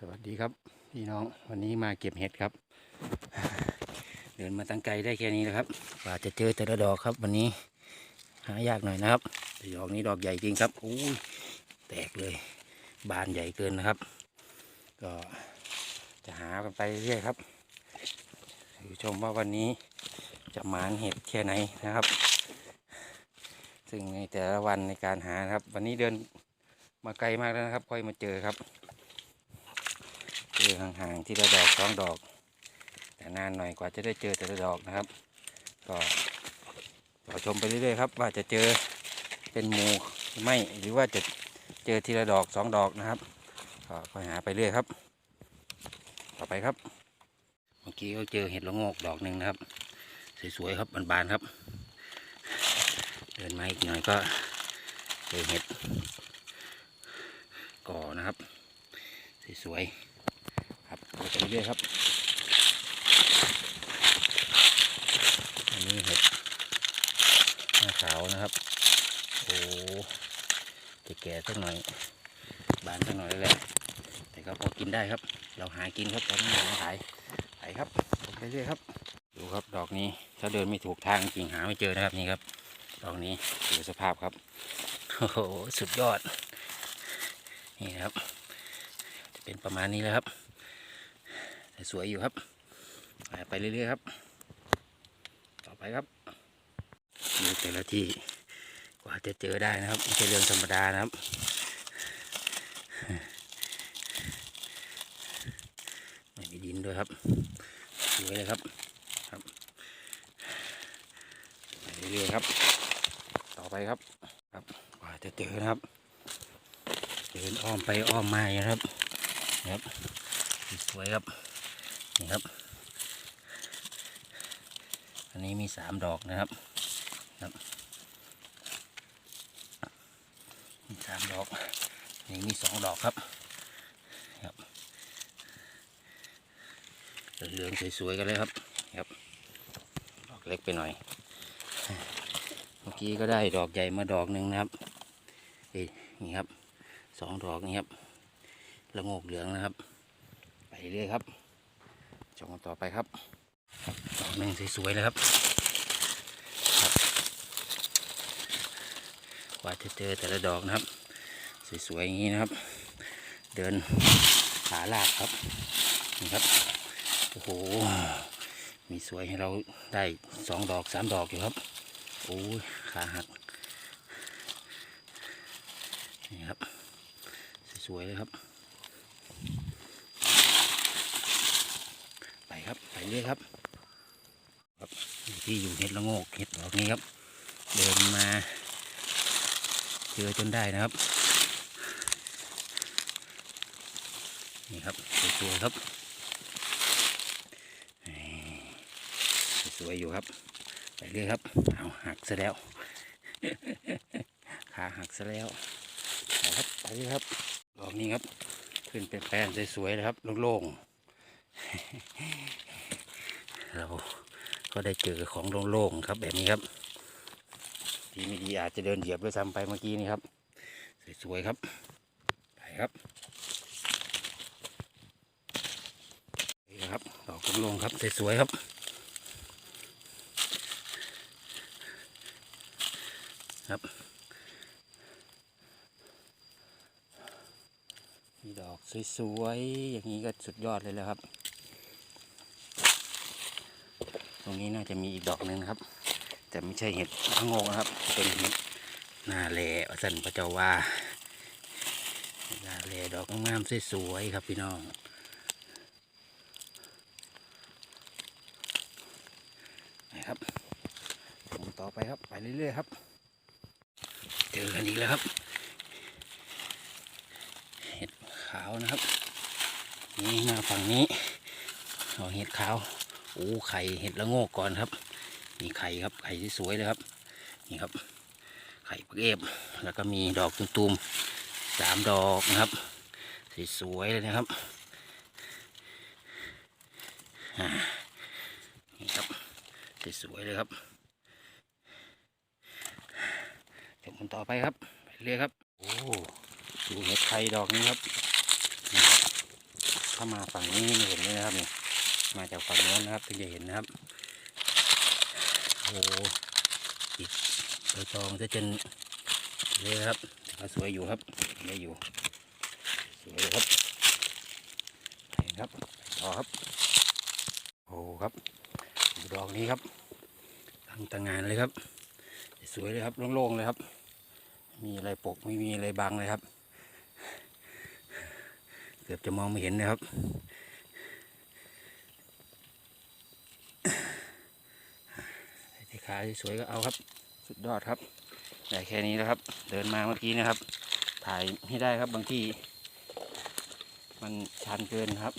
สวัสดีครับ พี่น้องวันนี้มาเก็บเห็ดครับ เดินมาตั้งไกลได้แค่นี้นะครับกว่าจะเจอแต่ละดอกครับวันนี้หายากหน่อยนะครับแต่ดอกนี้ดอกใหญ่จริงครับอู้ยแตกเลย บานใหญ่เกินนะครับ ก็จะหากันไปเรื่อยครับดูชมว่าวันนี้จะหมานเห็ดแค่ไหนนะครับ ซึ่งในแต่ละวันในการหาครับ วันนี้เดินมาไกลมากแล้วนะครับ ค่อยมาเจอครับ เจอห่างๆที่ละดอกสองดอก แต่นานหน่อยกว่าจะได้เจอแต่ละดอกนะครับ ก็รอชมไปเรื่อยๆครับ ว่าจะเจอเป็นหมูไม่หรือว่าจะเจอทีละดอกสองดอกนะครับก็ค่อยหาไปเรื่อยครับ ต่อไปครับ เมื่อกี้ก็เจอเห็ดละโงกดอกหนึ่งนะครับ สวยๆครับบานๆครับ เดินมาอีกหน่อยก็เจอเห็ดก่อนะครับ สวยๆ ไปเรื่อยๆครับ อันนี้เห็ดหน้าขาวนะครับ โอ้แก่ๆสักหน่อย บานสักหน่อยแล้วแหละแต่ก็พอกินได้ครับ เราหากินครับตอนนี้เราขายไปครับไปเรื่อยครับ ดูครับดอกนี้ถ้าเดินไม่ถูกทางจริงหาไม่เจอนะครับนี่ครับ ดอกนี้ดูสภาพครับโอ้โหสุดยอด นี่ครับ จะเป็นประมาณนี้แล้วครับ สวยอยู่ครับ ไปเรื่อยๆครับ ต่อไปครับดูแต่ละที่กว่าจะเจอได้นะครับไม่ใช่เรื่องธรรมดานะครับไม่มีดินด้วยครับสวยเลยครับครับไปเรื่อยๆครับ ต่อไปครับครับกว่าจะเจอนะครับเดินอ้อมไปอ้อมมาครับครับสวยครับ นี่ครับ อั นี้มีสามดอกนะครับครับมีสามดอกนนี้มีสองดอกครับครับเหลืองสวยๆกันเลยครับครับ ดอกเล็กไปหน่อย เมื่อกี้ก็ได้ดอกใหญ่มาดอกหนึ่งนะครับเอ้นี่ครับสองดอกนี่ครับละโงกเหลืองนะครับ ไปเรื่อยครับชมกันต่อไปครับ ครับดอกนึ่งสวยๆเลยครับกว่าจะเจอแต่ละดอกนะครับ สวยๆอย่างนี้นะครับ เดินขาลากครับนี่ครับโอ้โหมีสวยให้เราได้สองดอกสามดอกอยู่ครับโอ้ยขาหักนี่ครับ สวยๆเลยครับ ไป ครับไปเรื่อยครับ ครับที่อยู่เห็ดละโงกเห็ดดอกนี้ครับ เดินมาเจอจนได้นะครับ นี่ครับสวยๆครับสวยอยู่ครับไปเรื่อยครับเอาหักซะแล้วขาหักซะแล้วไปครับไปเรื่อยครับดอกนี้ครับ ขึ้นเป็นแปลนสวยๆเลยครับโล่งๆ เราก็ได้เจอของโล่งๆครับแบบนี้ครับทีไม่ดีอาจจะเดินเหยียบด้วยซ้ำไปเมื่อกี้นี่ครับ สวยๆครับไปครับนี่ครับดอกโล่งๆครับสวยๆครับครับมีดอกสวยๆอย่างนี้ก็สุดยอดเลยแล้วครับ ตรงนี้น่าจะมีอีกดอกหนึ่งนะครับ แต่ไม่ใช่เห็ดพะโงกนะครับ เป็นเห็ดหน้าแหล่สันพระเจ้าว่าหน้าแหล่ดอกงามๆสวยๆครับพี่น้องนะครับต่อไปครับไปเรื่อยๆครับ เจอกันอีกแล้วครับ เห็ดขาวนะครับ นี่มาฝั่งนี้เอาเห็ดขาว โอ้ไข่เห็ดละโงกก่อนครับมีไข่ครับไข่ที่สวยเลยครับ นี่ครับ ไข่ปักเอฟแล้วก็มีดอกตุ่มๆสามดอกนะครับสสวยเลยนะครับนี่ครับสสวยเลยครับเดี๋ยวมันต่อไปครับไปเรื่อยครับโอ้ดูเห็ดไข่ดอกนี้ครับถ้ามาฝั่งนี้ไม่เห็นเลยนะครับเนี่ย มาจากฝั่งโน้นนะครับถึงจะเห็นนะครับโอ้โหติดใบตองจะจนเลยครับสวยอยู่ครับได้อยู่สวยอยู่ครับเห็นครับต่อครับโอ้โหครับดอกนี้ครับตั้งตางานเลยครับ สวยเลยครับโล่งๆเลยครับ มีอะไรปกไม่มีอะไรบังเลยครับ เกือบจะมองไม่เห็นนะครับ ขาสวยๆก็เอาครับ สุดยอดครับได้แค่นี้แล้วครับ เดินมาเมื่อกี้นะครับ ถ่ายให้ได้ครับบางที่ มันชันเกินครับ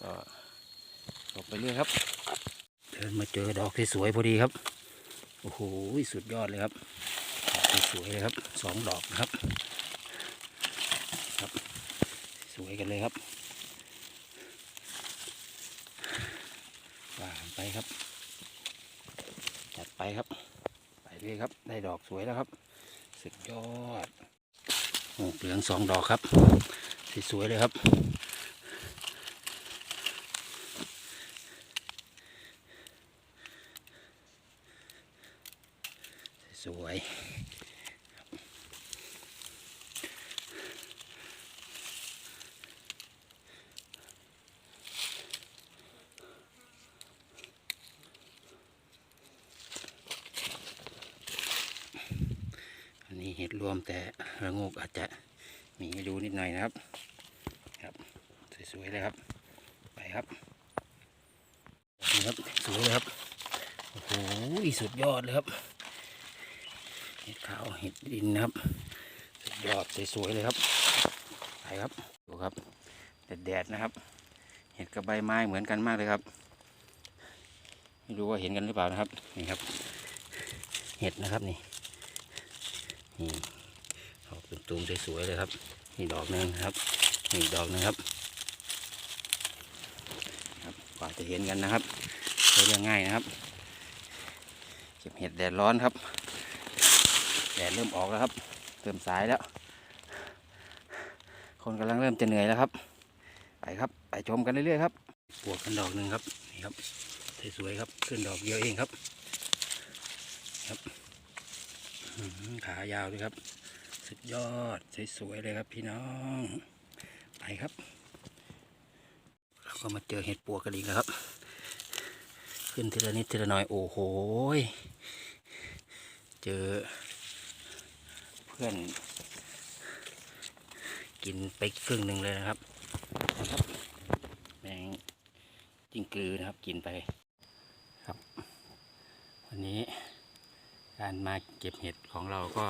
ก็หลบไปเรื่อยครับ เดินมาเจอดอกที่สวยพอดีครับ โอ้โหสุดยอดเลยครับดอกสวยๆเลยครับสองดอกนะครับครับ สวยกันเลยครับว่ากันไปครับจัด ไปครับ ไปเลยครับ ได้ดอกสวยแล้วครับ สุดยอดโอ้เหลืองสองดอกครับ สวยๆเลยครับ สวย อันนี้เห็ดรวมแต่ระโง กอาจจะมีให้ดูนิดหน่อยนะครับ ครับสวยๆเลยครับ ไปครับนี่ครับสวยเลยครับโอ้โหสุดยอดเลยครับเห็ดขาวเห็ดดินนะครับสุดยอดสวยๆเลยครับไปครับดูครับแดดๆนะครับ เห็ดกับใบไม้เหมือนกันมากเลยครับไม่รู้ว่าเห็นกันหรือเปล่านะครับนี่ครับ เห็ดนะครับนี่นี่ เป็นตูมสวยๆเลยครับนี่ดอกหนึ่งครับนี่ดอกหนึงครับครับกว่าจะเห็นกันนะครับใช้เรื่องง่ายนะครับเก็บเห็ดแดดร้อนครับแดดเริ่มออกแล้วครับเริ่มสายแล้ว คนกำลังเริ่มจะเหนื่อยแล้วครับ ไปครับไปชมกันเรื่อยๆครับปวกกันดอกหนึ่งครับนี่ครับสวยๆครับขึ้นดอกเดียวเองครับ ครับขายาวด้วยครับ สุดยอด สวยๆเลยครับพี่น้อง ไปครับ เราก็มาเจอเห็ดปวกกันอีกแล้วครับ ขึ้นทีละนิดทีละหน่อยโอ้โหเจอ เพื่อน กินไปครึ่งหนึ่งเลยนะครับนะครับแมงจิ้งกือนะครับกินไปครับ วันนี้การมาเก็บเห็ดของเราก็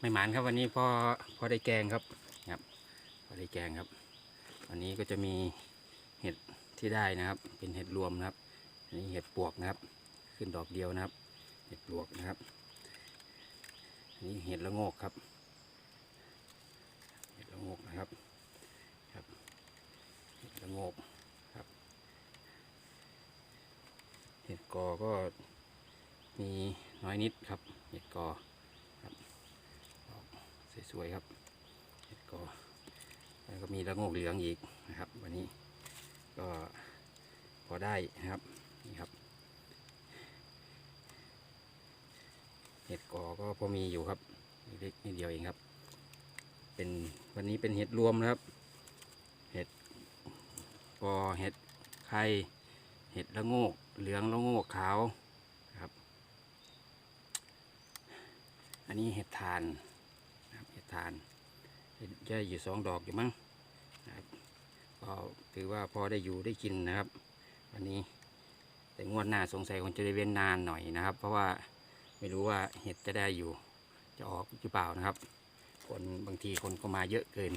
ไม่หมานครับวันนี้พอพอได้แกงครับครับพอได้แกงครับ วันนี้ก็จะมีเห็ดที่ได้นะครับ เป็นเห็ดรวมนะครับอันนี้เห็ดปวกนะครับ ขึ้นดอกเดียวนะครับ เห็ดปวกนะครับอันนี้เห็ดละโงกครับ เห็ดละโงกนะครับครับ เห็ดละโงกครับ เห็ดกอก็มีน้อยนิดครับ เห็ดกอ สวยๆครับเห็ดกอแล้วก็มีระโงกเหลืองอีกนะครับ วันนี้ก็พอได้นะครับนี่ครับ เห็ดกอก็พอมีอยู่ครับเล็กนิดเดียวเองครับ เป็นวันนี้เป็นเห็ดรวมนะครับ เห็ดกอเห็ดไข่เห็ดละโงกเหลืองละโงกขาวอันนี้เห็ดทาน เห็ดทานจะอยู่สองดอกอยู่มั้งนะครับก็ถือว่าพอได้อยู่ได้กินนะครับ วันนี้แต่งวดหน้าสงสัยคงจะได้เว้นนานหน่อยนะครับ เพราะว่าไม่รู้ว่าเห็ดจะได้อยู่ จะออกหรือเปล่านะครับ คนบางทีคนก็มาเยอะเกิน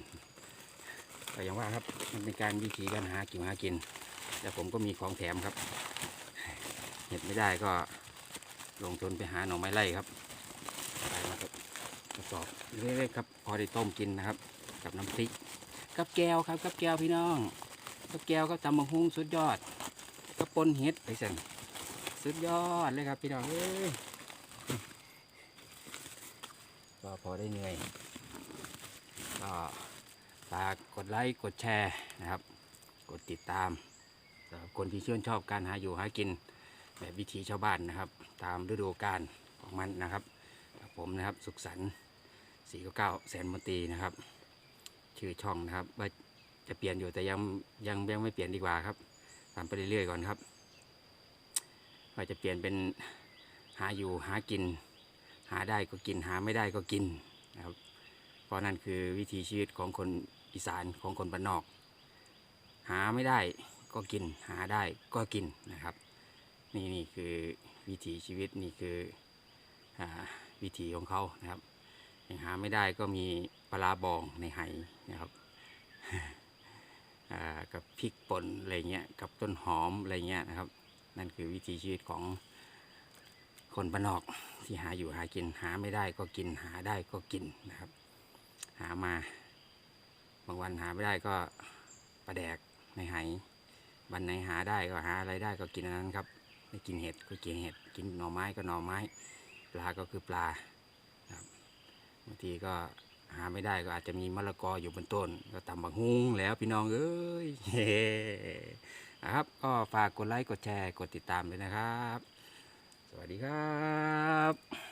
ก็อย่างว่าครับมันเป็นการวิธีการหากินหากิน แต่ผมก็มีของแถมครับ เห็ดไม่ได้ก็ลงทุนไปหาหน่อไม้ไล่ครับไปมาครับ ระสอบเล็กๆครับ พอได้ต้มกินนะครับ กับน้ำพริก กับแก้วครับ กับแก้วพี่น้อง กับแก้วก็ตำบักฮุ้งสุดยอด กับปนเห็ดไปสั่งสุดยอดเลยครับพี่น้องเอ้ยก็พอได้เหนื่อยก็ฝากกดไลค์กดแชร์นะครับ กดติดตามสำหรับคนที่ชื่นชอบการหาอยู่หากินแบบวิถีชาวบ้านนะครับ ตามฤดูกาลของมันนะครับผมนะครับสุขสันต์ สี่เก้าแสนมนตรีนะครับ ชื่อช่องนะครับ ว่าจะเปลี่ยนอยู่แต่ยังยังยังไม่เปลี่ยนดีกว่าครับทำไปเรื่อยๆก่อนครับว่าจะเปลี่ยนเป็นหาอยู่หากิน หาได้ก็กินหาไม่ได้ก็กินนะครับ เพราะนั่นคือวิถีชีวิตของคนอีสานของคนบ้านนอก หาไม่ได้ก็กินหาได้ก็กินนะครับ นี่นี่คือวิถีชีวิตนี่คืออวิถีของเขานะครับ หาไม่ได้ก็มีปลาบองในไหนะครับกับพริกป่นอะไรเงี้ยกับต้นหอมอะไรเงี้ยนะครับ นั่นคือวิถีชีวิตของคนบ้านนอกที่หาอยู่หากินหาไม่ได้ก็กินหาได้ก็กินนะครับ หามาบางวันหาไม่ได้ก็ปลาแดกในไหวันไหนหาได้ก็หาอะไรได้ก็กินอันนั้นครับไม่กินเห็ดก็กินเห็ด กินหน่อไม้ก็หน่อไม้ ปลาก็คือปลาางทีก็หาไม่ได้ก็อาจจะมีมะละกออยู่บนต้น ก็ตำบักฮุ้งแล้วพี่น้องเอ้ยเฮ้นะครับก็ฝากกดไลค์กดแชร์กดติดตามด้วยนะครับ สวัสดีครับ